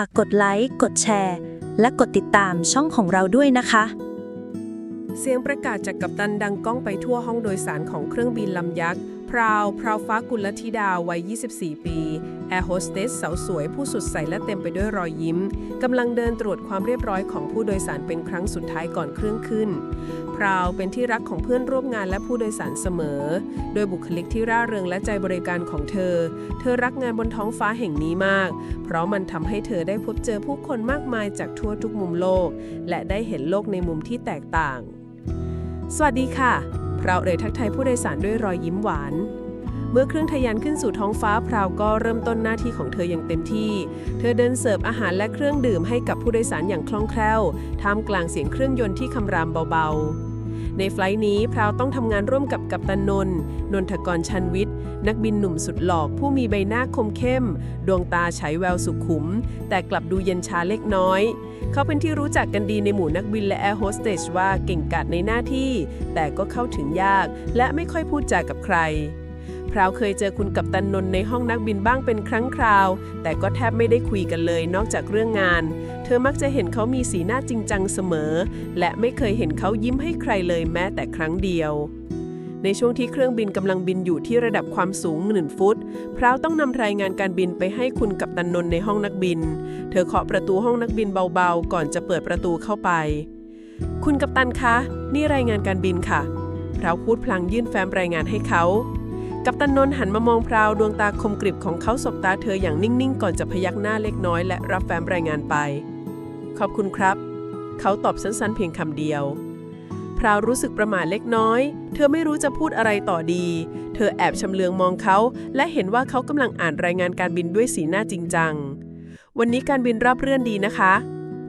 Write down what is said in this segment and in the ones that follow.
ฝากกดไลค์ กดแชร์ และกดติดตามช่องของเราด้วยนะคะ เสียงประกาศจากกัปตันดังก้องไปทั่วห้องโดยสารของเครื่องบินลำยักษ์ พราว พราวฟ้ากุลธิดา วัย 24 ปี แอร์โฮสเตสสาวสวยผู้สุดใสและเต็มไปด้วยรอยยิ้ม กำลังเดินตรวจความเรียบร้อยของผู้โดยสารเป็นครั้งสุดท้ายก่อนเครื่องขึ้น พราว เป็นที่รักของเพื่อนร่วมงานและผู้โดยสารเสมอ โดยบุคลิกที่ร่าเริงและใจบริการของเธอ เธอรักงานบนท้องฟ้าแห่งนี้มาก เพราะมันทำให้เธอได้พบเจอผู้คนมากมายจากทั่วทุกมุมโลก และได้เห็นโลกในมุมที่แตกต่าง สวัสดีค่ะ พราวเลยทักทายผู้โดยสารด้วยรอยยิ้มหวาน เมื่อเครื่องทะยานขึ้นสู่ท้องฟ้าพราวก็เริ่มต้นหน้าที่ของเธออย่างเต็มที่ เธอเดินเสิร์ฟอาหารและเครื่องดื่มให้กับผู้โดยสารอย่างคล่องแคล่ว ท่ามกลางเสียงเครื่องยนต์ที่คำรามเบาๆ ในไฟล์นี้พราวต้องทำงานร่วมกับกัปตันนนท์นนทกรชันวิทย์ นักบินหนุ่มสุดหล่อผู้มีใบหน้าคมเข้ม ดวงตาฉายแววสุขุม แต่กลับดูเย็นชาเล็กน้อยเขาเป็นที่รู้จักกันดีในหมู่นักบินและแอร์โฮสเตสว่าเก่งกาจในหน้าที่ แต่ก็เข้าถึงยาก และไม่ค่อยพูดจากับใคร พราวเคยเจอคุณกับตันนนท์ในห้องนักบินบ้างเป็นครั้งคราว แต่ก็แทบไม่ได้คุยกันเลยนอกจากเรื่องงาน เธอมักจะเห็นเขามีสีหน้าจริงจังเสมอ และไม่เคยเห็นเขายิ้มให้ใครเลยแม้แต่ครั้งเดียวในช่วงที่เครื่องบินกำลังบินอยู่ที่ระดับความสูงหนึ่งฟุต พราวต้องนำรายงานการบินไปให้คุณกับตันนนท์ในห้องนักบิน เธอเคาะประตูห้องนักบินเบาๆ ก่อนจะเปิดประตูเข้าไป คุณกัปตันคะ นี่รายงานการบินค่ะ พราวพูดพลางยื่นแฟ้มรายงานให้เขา กัปตันนนหันมามองพราวดวงตาคมกริบของเขาสบตาเธออย่างนิ่งๆ ก่อนจะพยักหน้าเล็กน้อยและรับแฟ้มรายงานไป ขอบคุณครับ เขาตอบสั้นๆ เพียงคำเดียว พราวรู้สึกประหม่าเล็กน้อย เธอไม่รู้จะพูดอะไรต่อดี เธอแอบชำเลืองมองเขา และเห็นว่าเขากำลังอ่านรายงานการบินด้วยสีหน้าจริงจัง วันนี้การบินราบเรื่อนดีนะคะ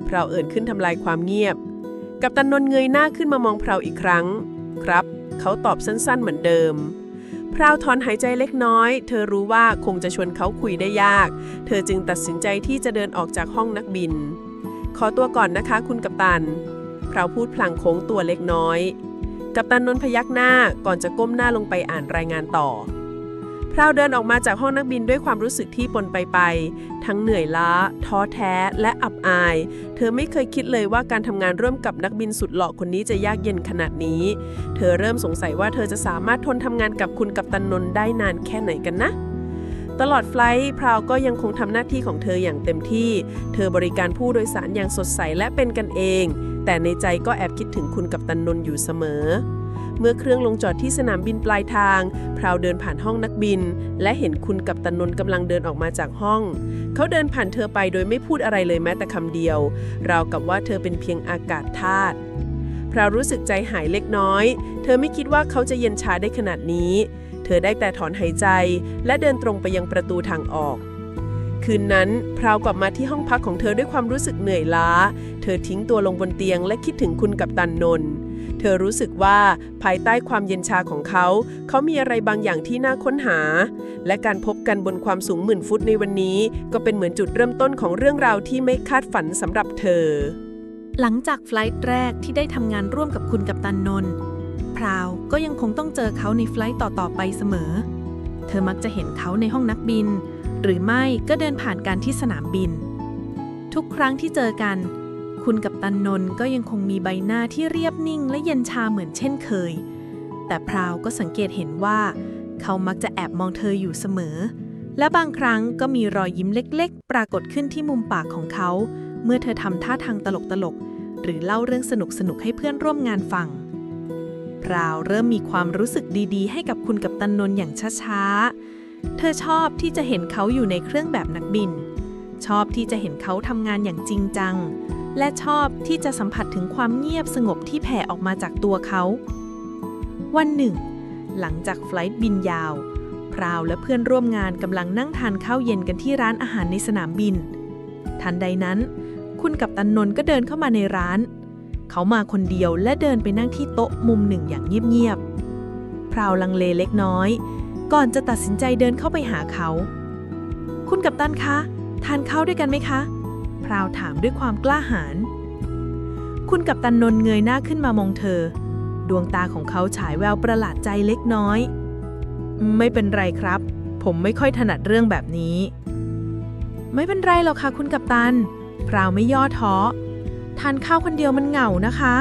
พราวเอ่นขึ้นทำลายความเงียบ กับตันนนเงยหน้าขึ้นมามองพราวอีกครั้ง ครับ เขาตอบสั้นๆ เหมือนเดิม พราวถอนหายใจเล็กน้อย เธอรู้ว่าคงจะชวนเขาคุยได้ยาก เธอจึงตัดสินใจที่จะเดินออกจากห้องนักบิน ขอตัวก่อนนะคะคุณกัปตัน พราวพูดพลางโค้งตัวเล็กน้อย กัปตันนนท์พยักหน้าก่อนจะก้มหน้าลงไปอ่านรายงานต่อ พราวเดินออกมาจากห้องนักบินด้วยความรู้สึกที่ปนไปไป ทั้งเหนื่อยล้า ท้อแท้ และอับอาย เธอไม่เคยคิดเลยว่าการทำงานร่วมกับนักบินสุดหล่อคนนี้จะยากเย็นขนาดนี้ เธอเริ่มสงสัยว่าเธอจะสามารถทนทำงานกับคุณกัปตันนนท์ได้นานแค่ไหนกันนะตลอดไฟล์พราวก็ยังคงทำหน้าที่ของเธออย่างเต็มที่ เธอบริการผู้โดยสารอย่างสดใสและเป็นกันเอง แต่ในใจก็แอบคิดถึงคุณกัปตันนนท์อยู่เสมอ เมื่อเครื่องลงจอดที่สนามบินปลายทาง พราวเดินผ่านห้องนักบิน และเห็นคุณกัปตันนนกำลังเดินออกมาจากห้อง เขาเดินผ่านเธอไปโดยไม่พูดอะไรเลยแม้แต่คำเดียว ราวกับว่าเธอเป็นเพียงอากาศธาตุพราวรู้สึกใจหายเล็กน้อย เธอไม่คิดว่าเขาจะเย็นชาได้ขนาดนี้ เธอได้แต่ถอนหายใจ และเดินตรงไปยังประตูทางออกคืนนั้นพราวกลับมาที่ห้องพักของเธอด้วยความรู้สึกเหนื่อยล้า เธอทิ้งตัวลงบนเตียงและคิดถึงคุณกับตันนนท์ ธอรู้สึกว่าภายใต้ความเย็นชาของเขา เขามีอะไรบางอย่างที่น่าค้นหา และการพบกันบนความสูงหมื่นฟุตในวันนี้ ก็เป็นเหมือนจุดเริ่มต้นของเรื่องราวที่ไม่คาดฝันสำหรับเธอ หลังจากไฟล์ทแรกที่ได้ทำงานร่วมกับคุณกัปตันนนท์พราวก็ยังคงต้องเจอเขาในไฟลท์ต่อๆไปเสมอ เธอมักจะเห็นเขาในห้องนักบิน หรือไม่ก็เดินผ่านกันที่สนามบิน ทุกครั้งที่เจอกัน คุณกัปตันนนท์ก็ยังคงมีใบหน้าที่เรียบนิ่งและเย็นชาเหมือนเช่นเคย แต่พราวก็สังเกตเห็นว่า เขามักจะแอบมองเธออยู่เสมอ และบางครั้งก็มีรอยยิ้มเล็กๆ ปรากฏขึ้นที่มุมปากของเขา เมื่อเธอทำท่าทางตลกๆ หรือเล่าเรื่องสนุกๆให้เพื่อนร่วมงานฟังพราวเริ่มมีความรู้สึกดีๆ ให้กับคุณกับตันนนท์อย่างช้าๆ เธอชอบที่จะเห็นเขาอยู่ในเครื่องแบบนักบิน ชอบที่จะเห็นเขาทำงานอย่างจริงจัง และชอบที่จะสัมผัสถึงความเงียบสงบที่แผ่ออกมาจากตัวเขา วันหนึ่ง หลังจากไฟล์บินยาว พราวและเพื่อนร่วมงานกำลังนั่งทานข้าวเย็นกันที่ร้านอาหารในสนามบิน ทันใดนั้น คุณกับตันนนท์ก็เดินเข้ามาในร้าน เขามาคนเดียวและเดินไปนั่งที่โต๊ะมุมหนึ่งอย่างเงียบๆ พราวลังเลเล็กน้อย ก่อนจะตัดสินใจเดินเข้าไปหาเขา คุณกับตันคะ ทานข้าวด้วยกันไหมคะ พราวถามด้วยความกล้าหาญ คุณกับตันนน์เงยหน้าขึ้นมามองเธอ ดวงตาของเขาฉายแววประหลาดใจเล็กน้อย ไม่เป็นไรครับ ผมไม่ค่อยถนัดเรื่องแบบนี้ ไม่เป็นไรหรอกค่ะคุณกัปตัน พราวไม่ย่อท้อ ทานข้าวคนเดียวมันเหงานะคะ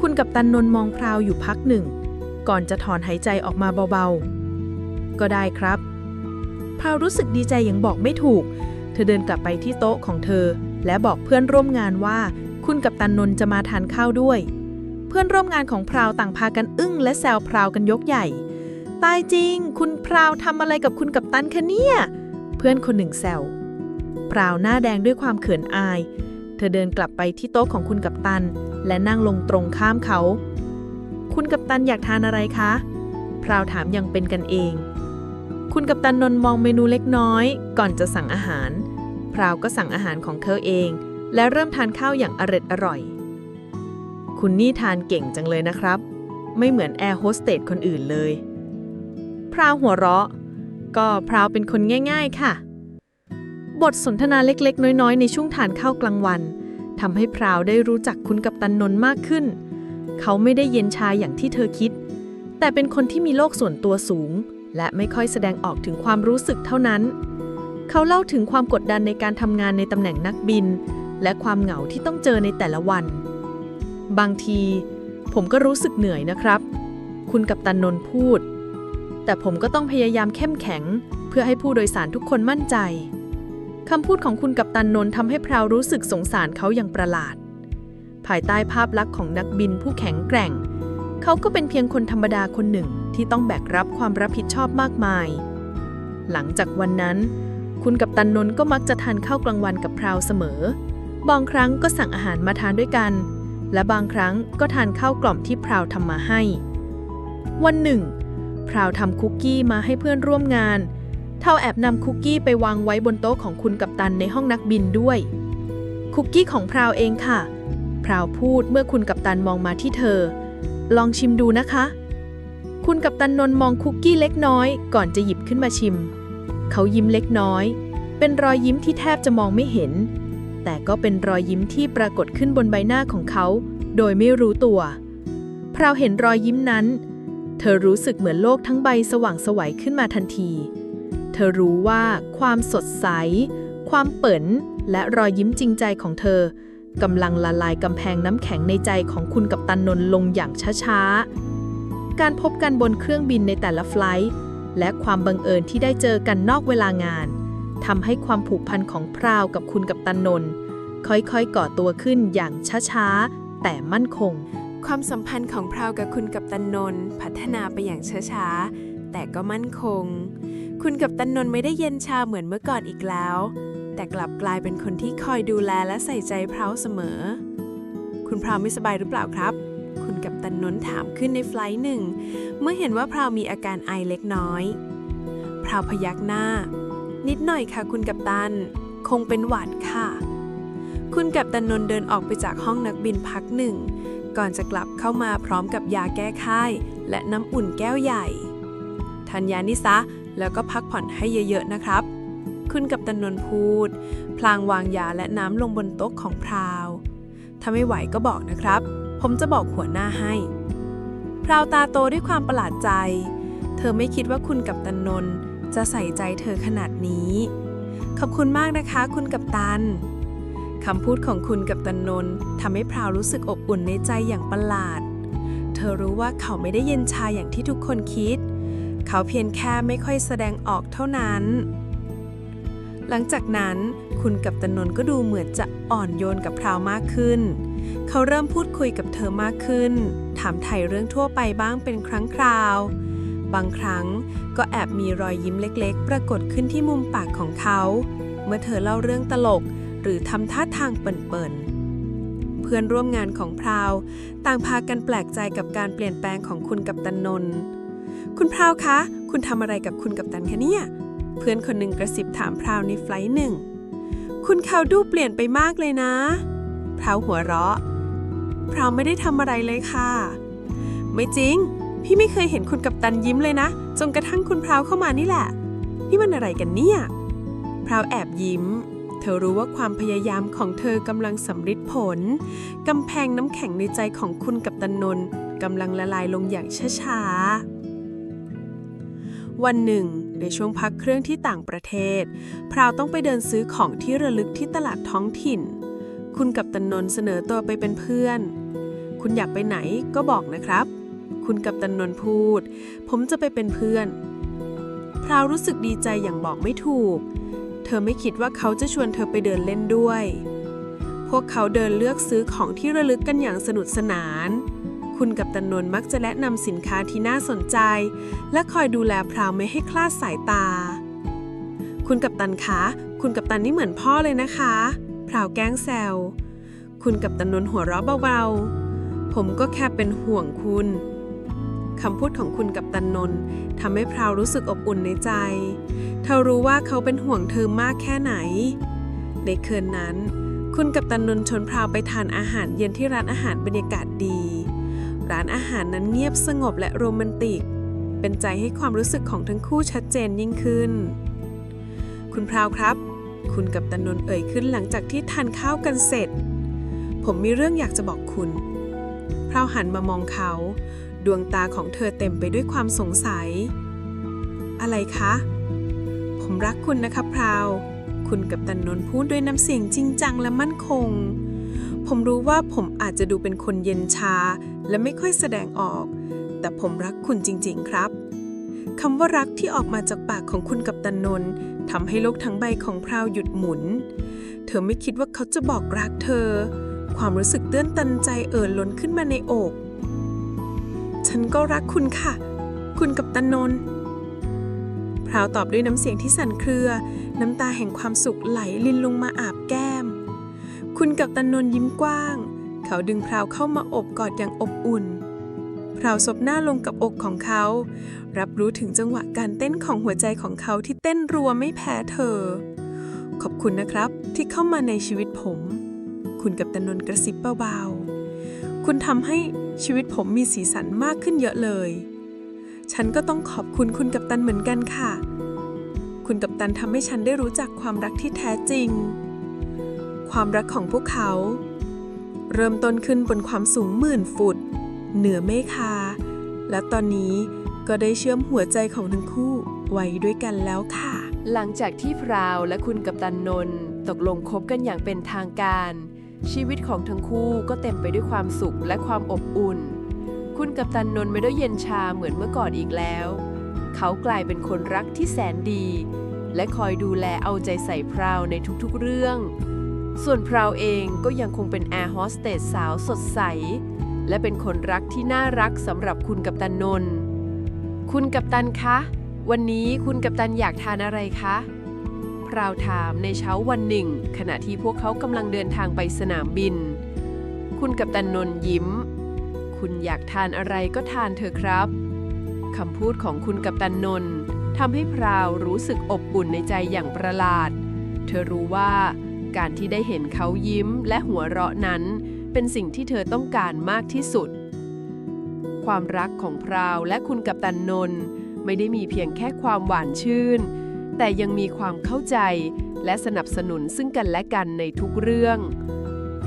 คุณกัปตันนน์มองพราวอยู่พักหนึ่ง ก่อนจะถอนหายใจออกมาเบาๆ ก็ได้ครับพราวรู้สึกดีใจอย่างบอกไม่ถูก อเดินกลับไปที่โต๊ะของเธอ และบอกเพื่อนร่วมงานว่า คุณกัปตันนนท์จะมาทานข้าวด้วย เพื่อนร่วมงานของพราวต่างพากันอึ้งและแซวพราวกันยกใหญ่ ตายจริง คุณพราวทำอะไรกับคุณกัปตันคะเนี่ย เพื่อนคนหนึ่งแซวพราวหน้าแดงด้วยความเขินอาย เธอเดินกลับไปที่โต๊ะของคุณกัปตัน และนั่งลงตรงข้ามเขา คุณกัปตันอยากทานอะไรคะ พราวถามอย่างเป็นกันเอง คุณกัปตันนนมองเมนูเล็กน้อย ก่อนจะสั่งอาหาร พราวก็สั่งอาหารของเธอเอง และเริ่มทานข้าวอย่างอร็ดอร่อย คุณนี่ทานเก่งจังเลยนะครับ ไม่เหมือนแอร์โฮสเตสคนอื่นเลย พราวหัวเราะ ก็พราวเป็นคนง่าย ๆ ค่ะ บทสนทนาเล็กๆ น้อยๆ ในช่วงทานข้าวกลางวันทำให้พราวได้รู้จักคุณกัปตันนนมากขึ้น เขาไม่ได้เย็นชาอย่างที่เธอคิด แต่เป็นคนที่มีโลกส่วนตัวสูง และไม่ค่อยแสดงออกถึงความรู้สึกเท่านั้น เขาเล่าถึงความกดดันในการทำงานในตำแหน่งนักบิน และความเหงาที่ต้องเจอในแต่ละวัน บางที ผมก็รู้สึกเหนื่อยนะครับ คุณกัปตันนนท์พูด แต่ผมก็ต้องพยายามเข้มแข็ง เพื่อให้ผู้โดยสารทุกคนมั่นใจคำพูดของคุณกัปตันนนท์ทำให้พราวรู้สึกสงสารเขาอย่างประหลาด ภายใต้ภาพลักษณ์ของนักบินผู้แข็งแกร่ง เขาก็เป็นเพียงคนธรรมดาคนหนึ่งที่ต้องแบกรับความรับผิดชอบมากมาย หลังจากวันนั้น คุณกัปตันนนท์ก็มักจะทานข้าวกลางวันกับพราวเสมอ บางครั้งก็สั่งอาหารมาทานด้วยกัน และบางครั้งก็ทานข้าวกล่อมที่พราวทำมาให้ วันหนึ่ง พราวทำคุกกี้มาให้เพื่อนร่วมงาน เท่าแอบนำคุกกี้ไปวางไว้บนโต๊ะของคุณกัปตันในห้องนักบินด้วย คุกกี้ของพราวเองค่ะ พราวพูดเมื่อคุณกัปตันมองมาที่เธอ ลองชิมดูนะคะ คุณกัปตันนนมองคุกกี้เล็กน้อย ก่อนจะหยิบขึ้นมาชิม เขายิ้มเล็กน้อย เป็นรอยยิ้มที่แทบจะมองไม่เห็น แต่ก็เป็นรอยยิ้มที่ปรากฏขึ้นบนใบหน้าของเขา โดยไม่รู้ตัวพราวเห็นรอยยิ้มนั้น เธอรู้สึกเหมือนโลกทั้งใบสว่างไสวัยขึ้นมาทันที เธอรู้ว่าความสดใส ความเปิ่นและรอยยิ้มจริงใจของเธอ กำลังละลายกำแพงน้ำแข็งในใจของคุณกับตันนนลงอย่างช้าๆ การพบกันบนเครื่องบินในแต่ละไฟล์และความบังเอิญที่ได้เจอกันนอกเวลางานทำให้ความผูกพันของพราวกับคุณกับตันนนค่อยๆก่อตัวขึ้นอย่างช้าๆ แต่มั่นคง ความสัมพันธ์ของพราวกับคุณกัปตันนนพัฒนาไปอย่างช้าๆ แต่ก็มั่นคง คุณกัปตันนนไม่ได้เย็นชาเหมือนเมื่อก่อนอีกแล้ว แต่กลับกลายเป็นคนที่คอยดูแลและใส่ใจพราวเสมอ คุณพราวไม่สบายหรือเปล่าครับ คุณกัปตันนนท์ถามขึ้นในไฟลท์หนึ่ง เมื่อเห็นว่าพราวมีอาการไอเล็กน้อย พราวพยักหน้า นิดหน่อยค่ะคุณกัปตัน คงเป็นหวัดค่ะ คุณกัปตันนนท์เดินออกไปจากห้องนักบินพักหนึ่ง ก่อนจะกลับเข้ามาพร้อมกับยาแก้ไข้และน้ำอุ่นแก้วใหญ่ทานยานิซะแล้วก็พักผ่อนให้เยอะๆนะครับ คุณกับตันนนพูด พลางวางยาและน้ำลงบนโต๊ะของพราว ถ้าไม่ไหวก็บอกนะครับ ผมจะบอกหัวหน้าให้ พราวตาโตด้วยความประหลาดใจ เธอไม่คิดว่าคุณกับตันนนจะใส่ใจเธอขนาดนี้ ขอบคุณมากนะคะ คุณกับตันคำพูดของคุณกับตันนนท์ทำให้พราวรู้สึกอบอุ่นในใจอย่างประหลาด เธอรู้ว่าเขาไม่ได้เย็นชาอย่างที่ทุกคนคิด เขาเพียงแค่ไม่ค่อยแสดงออกเท่านั้น หลังจากนั้นคุณกับตันนนท์ก็ดูเหมือนจะอ่อนโยนกับพราวมากขึ้น เขาเริ่มพูดคุยกับเธอมากขึ้น ถามไถ่เรื่องทั่วไปบ้างเป็นครั้งคราว บางครั้งก็แอบมีรอยยิ้มเล็กๆ ปรากฏขึ้นที่มุมปากของเขา เมื่อเธอเล่าเรื่องตลกหรือทำท่าทางเปิ่นๆเพื่อนร่วมงานของพราว ต่างพากันแปลกใจกับการเปลี่ยนแปลงของคุณกับตันนนท์คุณพราวคะ คุณทำอะไรกับคุณกับตันคะเนี่ย เพื่อนคนหนึ่งกระซิบถามพราวในไฟล์หนึ่ง คุณเขาดูเปลี่ยนไปมากเลยนะ พราวหัวเราะ พราวไม่ได้ทำอะไรเลยค่ะ ไม่จริง พี่ไม่เคยเห็นคุณกับตันยิ้มเลยนะ จนกระทั่งคุณพราวเข้ามานี่แหละ นี่มันอะไรกันเนี่ย พราวแอบยิ้ม เธอรู้ว่าความพยายามของเธอกำลังสำฤทธิ์ผล กำแพงน้ำแข็งในใจของคุณกับตันนน์กำลังละลายลงอย่างช้าๆ วันหนึ่ง ในช่วงพักเครื่องที่ต่างประเทศ พราวต้องไปเดินซื้อของที่ระลึกที่ตลาดท้องถิ่น คุณกับตันนนท์เสนอตัวไปเป็นเพื่อน คุณอยากไปไหนก็บอกนะครับ คุณกับตันนนท์พูด ผมจะไปเป็นเพื่อน พราวรู้สึกดีใจอย่างบอกไม่ถูก เธอไม่คิดว่าเขาจะชวนเธอไปเดินเล่นด้วย พวกเขาเดินเลือกซื้อของที่ระลึกกันอย่างสนุกสนาน คุณกับตันนนท์มักจะแนะนำสินค้าที่น่าสนใจ และคอยดูแลพราวไม่ให้คลาดสายตา คุณกับตันคะ คุณกับตันนี่เหมือนพ่อเลยนะคะ พราวแกล้งแซว คุณกับตันนนท์หัวเราะเบาๆ ผมก็แค่เป็นห่วงคุณคำพูดของคุณกับตันนนท์ทำให้พราวรู้สึกอบอุ่นในใจ เธอรู้ว่าเขาเป็นห่วงเธอมากแค่ไหน ในคืนนั้น คุณกับตันนนท์ชวนพราวไปทานอาหารเย็นที่ร้านอาหารบรรยากาศดี ร้านอาหารนั้นเงียบสงบและโรแมนติก เป็นใจให้ความรู้สึกของทั้งคู่ชัดเจนยิ่งขึ้น คุณพราวครับ คุณกับตันนนเอ่ยขึ้นหลังจากที่ทานข้าวกันเสร็จ ผมมีเรื่องอยากจะบอกคุณ พราวหันมามองเขา ดวงตาของเธอเต็มไปด้วยความสงสัย อะไรคะ ผมรักคุณนะครับพราว คุณกับตันนนพูดด้วยน้ำเสียงจริงจังและมั่นคง ผมรู้ว่าผมอาจจะดูเป็นคนเย็นชา และไม่ค่อยแสดงออก แต่ผมรักคุณจริง ๆ ครับคำว่ารักที่ออกมาจากปากของคุณกับตันนนท์ทำให้โลกทั้งใบของพราวหยุดหมุน เธอไม่คิดว่าเขาจะบอกรักเธอ ความรู้สึกเตื้อนตันใจเอ่อล้นขึ้นมาในอก ฉันก็รักคุณค่ะ คุณกับตันนนท์พราวตอบด้วยน้ำเสียงที่สั่นเครือ น้ำตาแห่งความสุขไหลลินลงมาอาบแก้ม คุณกับตันนนยิ้มกว้าง เขาดึงพราวเข้ามาอบกอดอย่างอบอุ่น พราวซบหน้าลงกับอกของเขา รับรู้ถึงจังหวะการเต้นของหัวใจของเขาที่เต้นรัวไม่แพ้เธอ ขอบคุณนะครับที่เข้ามาในชีวิตผม คุณกับตันนนกระซิบเบาๆ คุณทำให้ชีวิตผมมีสีสันมากขึ้นเยอะเลย ฉันก็ต้องขอบคุณคุณกับตันเหมือนกันค่ะ คุณกับตันทำให้ฉันได้รู้จักความรักที่แท้จริง ความรักของพวกเขา เริ่มต้นขึ้นบนความสูงหมื่นฟุต เหนือเมฆาและตอนนี้ก็ได้เชื่อมหัวใจของทั้งคู่ไว้ด้วยกันแล้วค่ะ หลังจากที่พราวและคุณกัปตันนนท์ตกลงคบกันอย่างเป็นทางการ ชีวิตของทั้งคู่ก็เต็มไปด้วยความสุขและความอบอุ่น คุณกัปตันนนท์ไม่ได้เย็นชาเหมือนเมื่อก่อนอีกแล้ว เขากลายเป็นคนรักที่แสนดี และคอยดูแลเอาใจใส่พราวในทุกๆเรื่อง ส่วนพราวเองก็ยังคงเป็นแอร์โฮสเตสสาวสดใส และเป็นคนรักที่น่ารักสำหรับคุณกัปตันนนท์คุณกัปตันคะ วันนี้คุณกัปตันอยากทานอะไรคะ พราวถามในเช้าวันหนึ่ง ขณะที่พวกเขากำลังเดินทางไปสนามบิน คุณกัปตันนนท์ยิ้ม คุณอยากทานอะไรก็ทานเถอะครับคำพูดของคุณกัปตันนนท์ทำให้พราวรู้สึกอบอุ่นในใจอย่างประหลาด เธอรู้ว่า การที่ได้เห็นเขายิ้มและหัวเราะนั้น เป็นสิ่งที่เธอต้องการมากที่สุด ความรักของพราวและคุณกัปตันนนท์ไม่ได้มีเพียงแค่ความหวานชื่น แต่ยังมีความเข้าใจและสนับสนุนซึ่งกันและกันในทุกเรื่อง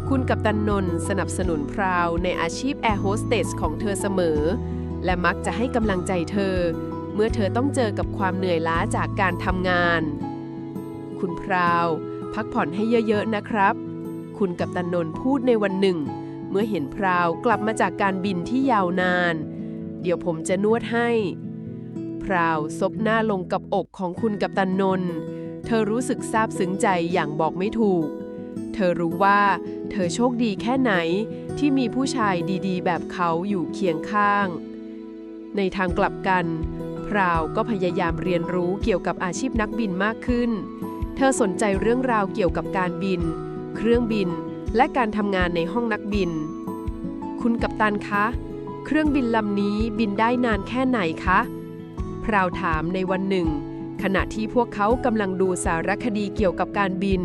คุณกัปตันนนท์สนับสนุนพราวในอาชีพแอร์โฮสเตสของเธอเสมอ และมักจะให้กำลังใจเธอ เมื่อเธอต้องเจอกับความเหนื่อยล้าจากการทำงาน คุณพราว พักผ่อนให้เยอะๆนะครับ คุณกัปตันนนท์พูดในวันหนึ่ง เมื่อเห็นพราวกลับมาจากการบินที่ยาวนาน เดี๋ยวผมจะนวดให้ พราวซบหน้าลงกับอกของคุณกัปตันนนท์เธอรู้สึกซาบซึ้งใจอย่างบอกไม่ถูก เธอรู้ว่า เธอโชคดีแค่ไหนที่มีผู้ชายดีๆ แบบเขาอยู่เคียงข้าง ในทางกลับกัน พราวก็พยายามเรียนรู้เกี่ยวกับอาชีพนักบินมากขึ้น เธอสนใจเรื่องราวเกี่ยวกับการบิน เครื่องบิน และการทำงานในห้องนักบิน คุณกัปตันคะ เครื่องบินลำนี้บินได้นานแค่ไหนคะ พราวถามในวันหนึ่ง ขณะที่พวกเขากำลังดูสารคดีเกี่ยวกับการบิน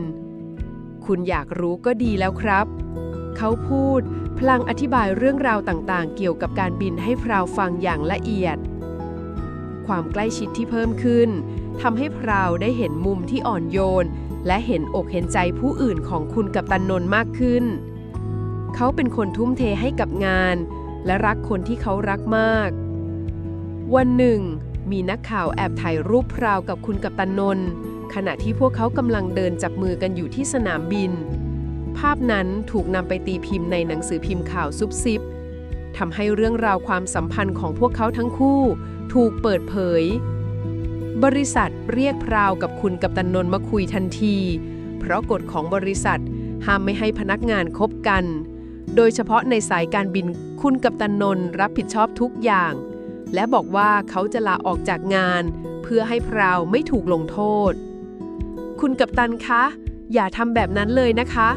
คุณอยากรู้ก็ดีแล้วครับ เขาพูดพลางอธิบายเรื่องราวต่างๆ เกี่ยวกับการบินให้พราวฟังอย่างละเอียด ความใกล้ชิดที่เพิ่มขึ้น ทำให้พราวได้เห็นมุมที่อ่อนโยน และเห็นอกเห็นใจผู้อื่นของคุณกับตันนนท์มากขึ้น เขาเป็นคนทุ่มเทให้กับงาน และรักคนที่เขารักมาก วันหนึ่ง มีนักข่าวแอบถ่ายรูปพราวกับคุณกัปตันนนท์ขณะที่พวกเขากำลังเดินจับมือกันอยู่ที่สนามบิน ภาพนั้นถูกนำไปตีพิมพ์ในหนังสือพิมพ์ข่าวซุบซิบทำให้เรื่องราวความสัมพันธ์ของพวกเขาทั้งคู่ ถูกเปิดเผย บริษัทเรียกพราวกับคุณกัปตันนนท์มาคุยทันที เพราะกฎของบริษัทห้ามไม่ให้พนักงานคบกัน โดยเฉพาะในสายการบินคุณกัปตันนนท์รับผิดชอบทุกอย่าง และบอกว่าเขาจะลาออกจากงาน เพื่อให้พราวไม่ถูกลงโทษ คุณกัปตันคะ อย่าทำแบบนั้นเลยนะคะ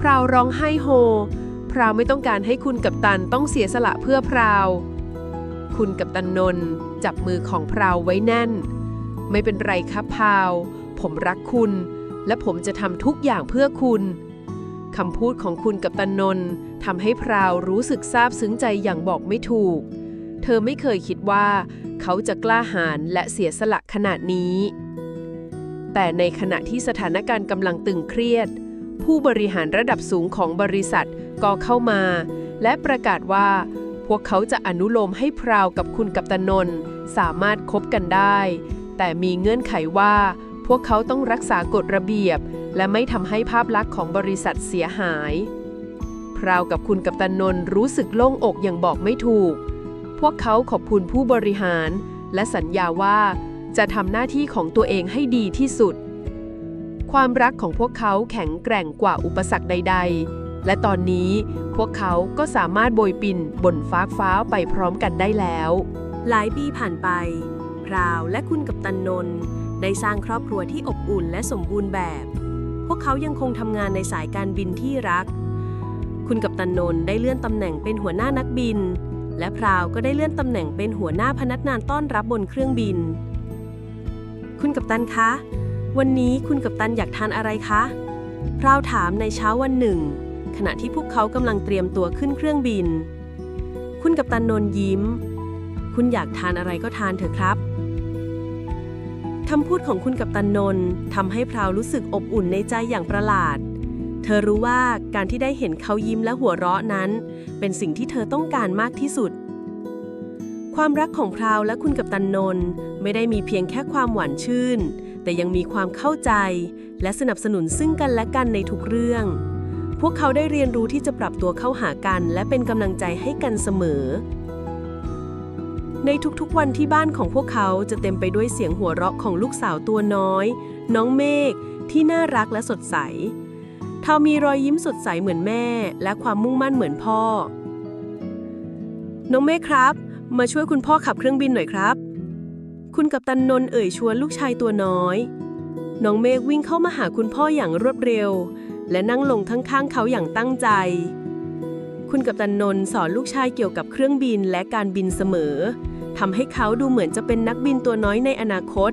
พราวร้องไห้โฮ พราวไม่ต้องการให้คุณกัปตันต้องเสียสละเพื่อพราว คุณกัปตันนนท์จับมือของพราวไว้แน่น ไม่เป็นไรครับพาว ผมรักคุณ และผมจะทำทุกอย่างเพื่อคุณคำพูดของคุณกัปตันนนท์ทำให้พราวรู้สึกซาบซึ้งใจอย่างบอกไม่ถูก เธอไม่เคยคิดว่า เขาจะกล้าหาญและเสียสละขนาดนี้ แต่ในขณะที่สถานการณ์กำลังตึงเครียด ผู้บริหารระดับสูงของบริษัทก็เข้ามา และประกาศว่า พวกเขาจะอนุโลมให้พราวกับคุณกัปตันนนท์สามารถคบกันได้ แต่มีเงื่อนไขว่า พวกเขาต้องรักษากฎระเบียบ และไม่ทำให้ภาพลักษณ์ของบริษัทเสียหาย พราวกับคุณกัปตันนนท์รู้สึกโล่งอกอย่างบอกไม่ถูก พวกเขาขอบคุณผู้บริหาร และสัญญาว่าจะทำหน้าที่ของตัวเองให้ดีที่สุด ความรักของพวกเขาแข็งแกร่งกว่าอุปสรรคใด ๆ และตอนนี้พวกเขาก็สามารถโบยปินบนฟ้าฟ้าไปพร้อมกันได้แล้ว หลายปีผ่านไป พราวและคุณกับตันนนท์ได้สร้างครอบครัวที่อบอุ่นและสมบูรณ์แบบ พวกเขายังคงทำงานในสายการบินที่รัก คุณกับตันนนท์ได้เลื่อนตำแหน่งเป็นหัวหน้านักบิน และพราวก็ได้เลื่อนตำแหน่งเป็นหัวหน้าพนักงานต้อนรับบนเครื่องบิน คุณกับตันคะ วันนี้คุณกับตันอยากทานอะไรคะ พราวถามในเช้าวันหนึ่ง ขณะที่พวกเขากำลังเตรียมตัวขึ้นเครื่องบิน คุณกับตันนนท์ยิ้ม คุณอยากทานอะไรก็ทานเถอะครับ คำพูดของคุณกับตันนนท์ทำให้พราวรู้สึกอบอุ่นในใจอย่างประหลาด เธอรู้ว่าการที่ได้เห็นเขายิ้มและหัวเราะนั้น เป็นสิ่งที่เธอต้องการมากที่สุด ความรักของพราวและคุณกับตันนนท์ไม่ได้มีเพียงแค่ความหวานชื่น แต่ยังมีความเข้าใจ และสนับสนุนซึ่งกันและกันในทุกเรื่อง พวกเขาได้เรียนรู้ที่จะปรับตัวเข้าหากัน และเป็นกำลังใจให้กันเสมอ ในทุกๆวันที่บ้านของพวกเขาจะเต็มไปด้วยเสียงหัวเราะของลูกสาวตัวน้อย น้องเมฆที่น่ารักและสดใสเทามีรอยยิ้มสดใสเหมือนแม่ และความมุ่งมั่นเหมือนพ่อ น้องเมฆครับ มาช่วยคุณพ่อขับเครื่องบินหน่อยครับ คุณกัปตันนน์เอ่ยชวนลูกชายตัวน้อย น้องเมฆวิ่งเข้ามาหาคุณพ่ออย่างรวดเร็ว และนั่งลงข้างๆเขาอย่างตั้งใจคุณกัปตันนน์สอนลูกชายเกี่ยวกับเครื่องบินและการบินเสมอ ทำให้เขาดูเหมือนจะเป็นนักบินตัวน้อยในอนาคต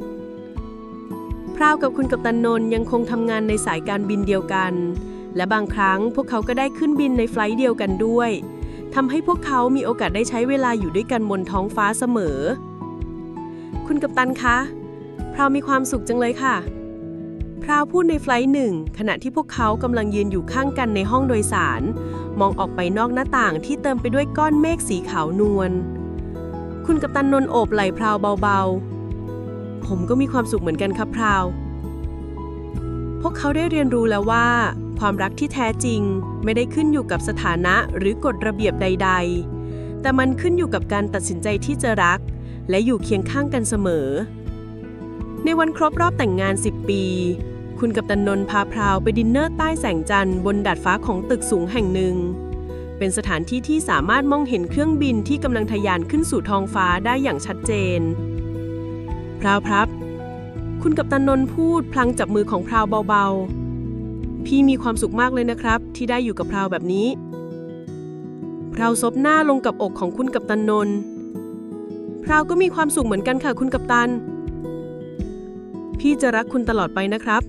พราวกับคุณกัปตันนนท์ยังคงทำงานในสายการบินเดียวกัน และบางครั้งพวกเขาก็ได้ขึ้นบินในไฟลท์เดียวกันด้วยทำให้พวกเขามีโอกาสได้ใช้เวลาอยู่ด้วยกันบนท้องฟ้าเสมอ คุณกัปตันคะพราวมีความสุขจังเลยค่ะ พราวพูดในไฟลท์หนึ่งขณะที่พวกเขากำลังยืนอยู่ข้างกันในห้องโดยสาร มองออกไปนอกหน้าต่างที่เติมไปด้วยก้อนเมฆสีขาวนวล คุณกัปตันนนโอบไหล่พราวเบาๆ ผมก็มีความสุขเหมือนกันครับพราว พวกเขาได้เรียนรู้แล้วว่า ความรักที่แท้จริงไม่ได้ขึ้นอยู่กับสถานะหรือกฎระเบียบใด ๆ แต่มันขึ้นอยู่กับการตัดสินใจที่จะรัก และอยู่เคียงข้างกันเสมอ ในวันครบรอบแต่งงาน 10 ปี คุณกัปตันนนพาพราวไปดินเนอร์ใต้แสงจันทร์บนดาดฟ้าของตึกสูงแห่งหนึ่ง เป็นสถานที่ที่สามารถมองเห็นเครื่องบินที่กำลังทะยานขึ้นสู่ท้องฟ้าได้อย่างชัดเจน พราวครับคุณกัปตันนนพูดพลางจับมือของพราวเบาๆ พี่มีความสุขมากเลยนะครับ ที่ได้อยู่กับพราวแบบนี้ พราวซบหน้าลงกับอกของคุณกัปตันนนพราวก็มีความสุขเหมือนกันค่ะคุณกัปตัน พี่จะรักคุณตลอดไปนะครับ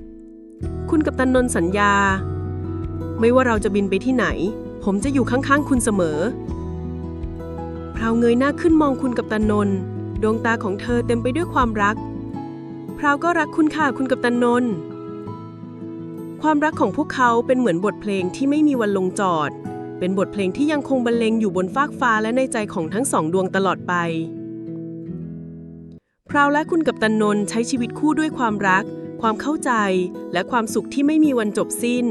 คุณกัปตันนนสัญญา ไม่ว่าเราจะบินไปที่ไหน ผมจะอยู่ข้างๆคุณเสมอ พราวเงยหน้าขึ้นมองคุณกัปตันนนท์ดวงตาของเธอเต็มไปด้วยความรัก พราวก็รักคุณค่ะคุณกัปตันนนท์ความรักของพวกเขาเป็นเหมือนบทเพลงที่ไม่มีวันลงจอด เป็นบทเพลงที่ยังคงบรรเลงอยู่บนฟากฟ้าและในใจของทั้งสองดวงตลอดไป พราวและคุณกับตันนนท์ใช้ชีวิตคู่ด้วยความรัก ความเข้าใจ และความสุขที่ไม่มีวันจบสิ้น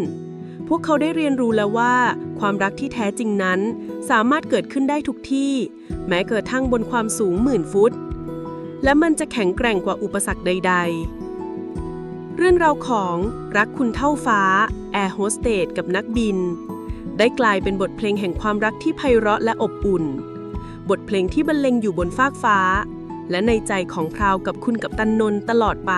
พวกเขาได้เรียนรู้แล้วว่า ความรักที่แท้จริงนั้น สามารถเกิดขึ้นได้ทุกที่ แม้เกิดทั้งบนความสูงหมื่นฟุต และมันจะแข็งแกร่งกว่าอุปสรรคใด ๆ เรื่องราวของรักคุณเท่าฟ้า แอร์โฮสเตสกับนักบิน ได้กลายเป็นบทเพลงแห่งความรักที่ไพเราะและอบอุ่น บทเพลงที่บรรเลงอยู่บนฟากฟ้า และในใจของพราวกับคุณกับตันนนท์ตลอดไป